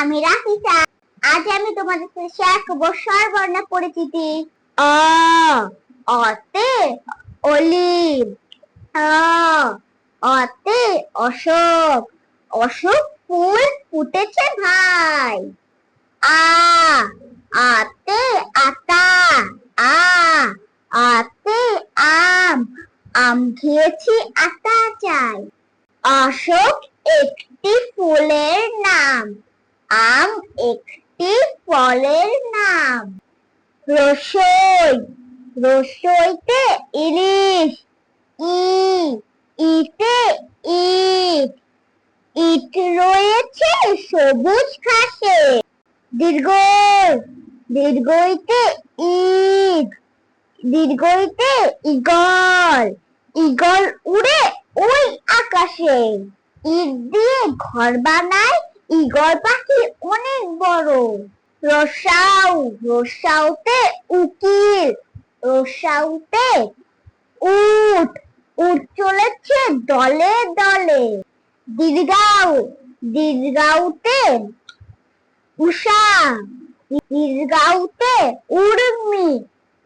আমি রাফিসা আজ আমি তোমাদের সাথে শেয়ার করব স্বরবর্ণ পরিচিতি। অ, অতে অলিভ আ অতে অশোক অশোক ফুল ফুটেছে ভাই। আ, আতে আতা, আ, আতে আম আম খেয়েছি আতা চাই। অশোক একটি ফুলের নাম। আম একটি ফলের নাম। রসই। রসইতে ইলিশ। ই। ইতে ইট। ইট রয়েছে সবুজ ঘাসে। দীর্ঘ দীর্ঘইতে ইট। দীর্ঘইতে ইগল। ইগল উড়ে ওই আকাশে। ইট দিয়ে ঘর বানায় ইগল পাখি অনেক বড়। রসাউ, রসাউতে উকিল, রসাউতে উট উট চলেছে দলে দলে। দীর্ঘাউ দীর্ঘাউতে উষা দীর্ঘাউতে উর্মি।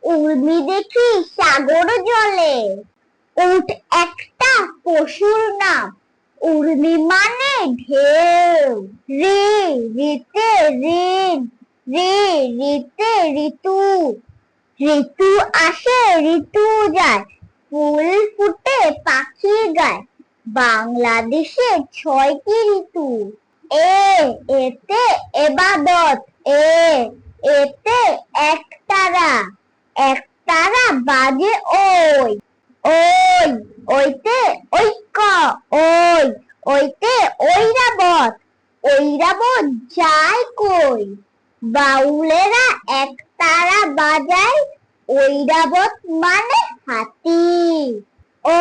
উর্মি দেখি সাগর জলে। উট একটা পশুর নাম। উর্মি মানে ঢেউ রে রিতে ঋণ রে রিতে ঋতু ঋতু আসে ঋতু যায় ফুল ফুটে পাখি গায় বাংলাদেশে ছয়টি ঋতু এ এতে এবাদত এ এতে এক তারা এক তারা বাজে ওই ওই ওইতে ঐক্য ওই ওইতে ঐরাবত ঐরাবত যায় কই? বাউলেরা এক তারা বাজায় ঐরাবত মানে হাতি। ও,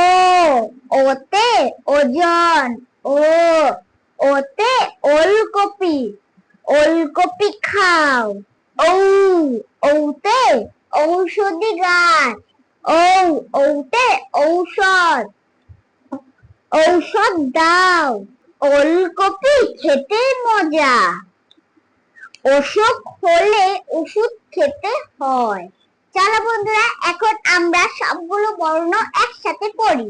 ওতে ওজন, ও, ওতে ওলকপি ওলকপি খাও। ঔ ওতে ঔষধি গাছ, ঔ ওতে ঔষধ। ঔষধ দাও, ওলকপি খেতে মজা। অসুখ হলে ওষুধ খেতে হয়। চলো বন্ধুরা, এখন আমরা সবগুলো বর্ণ একসাথে পড়ি।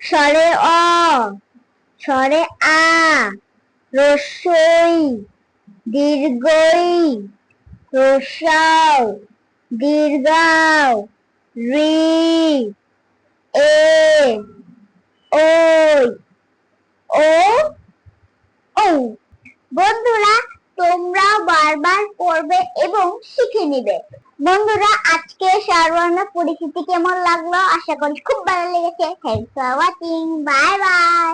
স্বরে অ, স্বরে আ, রস্যই, দীর্ঘই রসাও দীর্ঘাও রি এ ওই ও ও বন্ধুরা তোমরাও বারবার করবে এবং শিখে নিবে। বন্ধুরা, আজকে সর্বর্ণ পরিচিতি কেমন লাগল? আশা করি খুব ভালো লেগেছে। Thanks for watching bye bye